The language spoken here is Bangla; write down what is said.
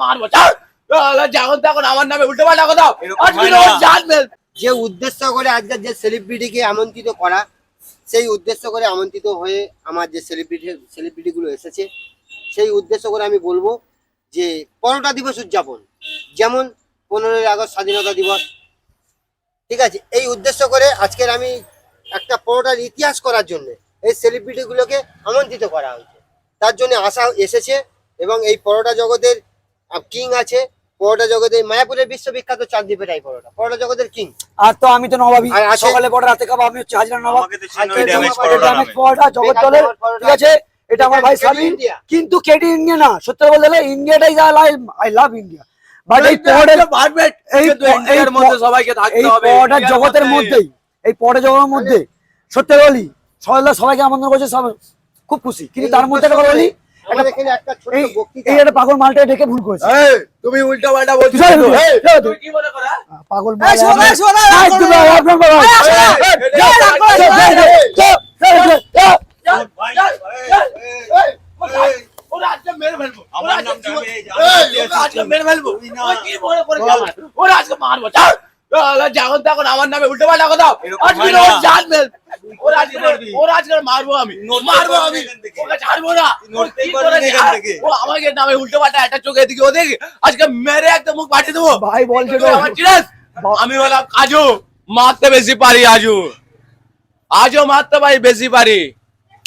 মারবো যখন তখন আমার নামে উল্টো পাল্টা কথা। যে উদ্দেশ্য করে আজকের যে সেলিব্রিটিকে আমন্ত্রিত করা সেই উদ্দেশ্য করে আমন্ত্রিত হয়ে আমার যে সেলিব্রিটি সেলিব্রিটিগুলো এসেছে সেই উদ্দেশ্য করে আমি বলব যে পরোটা দিবস উদযাপন। যেমন পনেরোই আগস্ট স্বাধীনতা দিবস। ঠিক আছে? এই উদ্দেশ্য করে আজকের আমি একটা পরোটার ইতিহাস করার জন্য এই সেলিব্রিটিগুলোকে আমন্ত্রিত করা হয়েছে। তার জন্য আশা এসেছে এবং এই পরোটা জগতের কিং আছে পরোটা জগতের মায়াপুরের বিশ্ববিখ্যাত চাঁদদ্বীপের এই পরোটা। পরোটা জগতের কিং। আর তো আমি তো নবাবী সকালে পড়া রাতে খাব আমি হচ্ছে হাজিরা নবাব। পরোটা জগৎ চলে ঠিক আছে? এটা আমার ভাই ইন্ডিয়া। কিন্তু কেডি ইন্ডিয়া না সত্যি বলতে ইন্ডিয়াটাই আই লাভ ইন্ডিয়া বাট এই পড়ের মারবে এই এই মধ্যে সবাইকে থাকতে হবে। পড়াটার ইন্ডিয়ার জগতের মধ্যে। মধ্যেই। এই পড়ে জগতের মধ্যে। সত্যি বলি সবাই সবাইকে আমন্ত্রণ করছে সব খুব খুশি। কিন্তু তার মধ্যে একটা কথা বলি পাগল মালটা আমার নামে উল্টো পাল্টা কথা ওর আজকে আমি। মারবো একটা চোখে দিকে ও দেখি আজকে মেরে একদম মুখ পাঠিয়ে দেবো। ভাই বলছে আমি বললাম আজও মারতে বেশি পারি আজও আজও মারতে পারি বেশি পারি।